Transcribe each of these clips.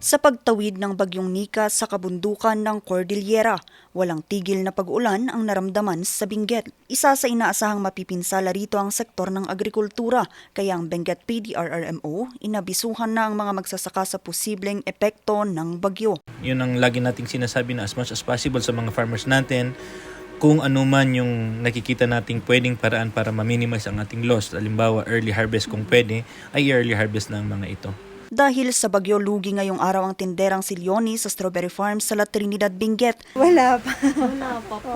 Sa pagtawid ng bagyong Nika sa kabundukan ng Cordillera, walang tigil na pag-ulan ang naramdaman sa Benguet. Isa sa inaasahang mapipinsala rito ang sektor ng agrikultura, kaya ang Benguet PDRRMO inabisuhan na ang mga magsasaka sa posibleng epekto ng bagyo. Yun ang lagi nating sinasabi na as much as possible sa mga farmers natin, kung ano man yung nakikita nating pwedeng paraan para ma-minimize ang ating loss, halimbawa early harvest kung pwede, ay early harvest na ang mga ito. Dahil sa bagyo, lugi ngayong araw ang tinderang si Leonie sa Strawberry Farm sa La Trinidad, Benguet. Wala pa. Wala pa po.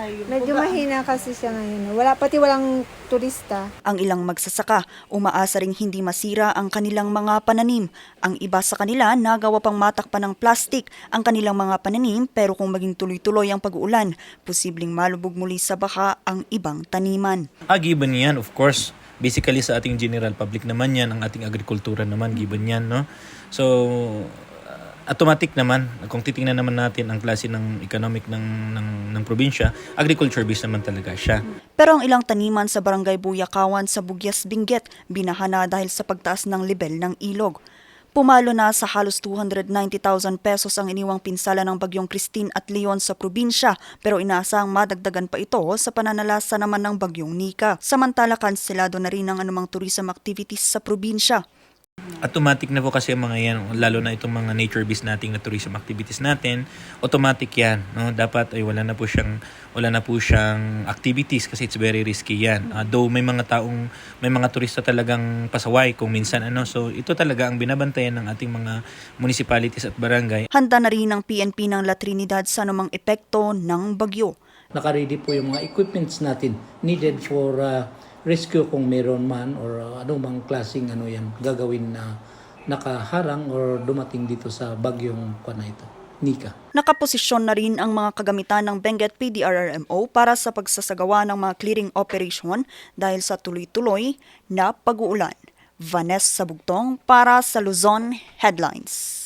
Medyo mahina kasi siya ngayon. Wala, pati walang turista. Ang ilang magsasaka, umaasa ring hindi masira ang kanilang mga pananim. Ang iba sa kanila, nagawa pang matakpan ng plastik ang kanilang mga pananim pero kung maging tuloy-tuloy ang pag-uulan, posibleng malubog muli sa baha ang ibang taniman. Given yan, of course. Basically sa ating general public naman yan, ang ating agrikultura naman, given yan, no? So, uh, automatic naman, kung titingnan naman natin ang klase ng economic ng, ng, ng probinsya, agriculture based naman talaga siya. Pero ang ilang taniman sa barangay Buyakawan sa Bugyas Benguet, binahana dahil sa pagtaas ng level ng ilog. Pumalo na sa halos 290,000 pesos ang iniwang pinsala ng bagyong Christine at Leon sa probinsya pero inaasahang madagdagan pa ito sa pananalasa naman ng bagyong Nika. Samantala kanselado na rin ang anumang tourism activities sa probinsya. Automatic na po kasi ang mga yan, lalo na itong mga nature-based nating na tourism activities natin, automatic yan. No? Dapat ay wala na po siyang wala na po siyang activities kasi it's very risky yan. Ah, though may mga taong may mga turista talagang pasaway kung minsan ano. So ito talaga ang binabantayan ng ating mga municipalities at barangay. Handa na rin ang PNP ng La Trinidad sa anumang epekto ng bagyo. nakaready po yung mga equipments natin needed for uh, rescue kung meron man or uh, anumang klaseng ano yan gagawin na nakaharang or dumating dito sa bagyong kwa na ito, Nika. Nakaposisyon na rin ang mga kagamitan ng Benguet PDRRMO para sa pagsasagawa ng mga clearing operation dahil sa tuloy-tuloy na pag-uulan. Vanessa Bugtong para sa Luzon Headlines.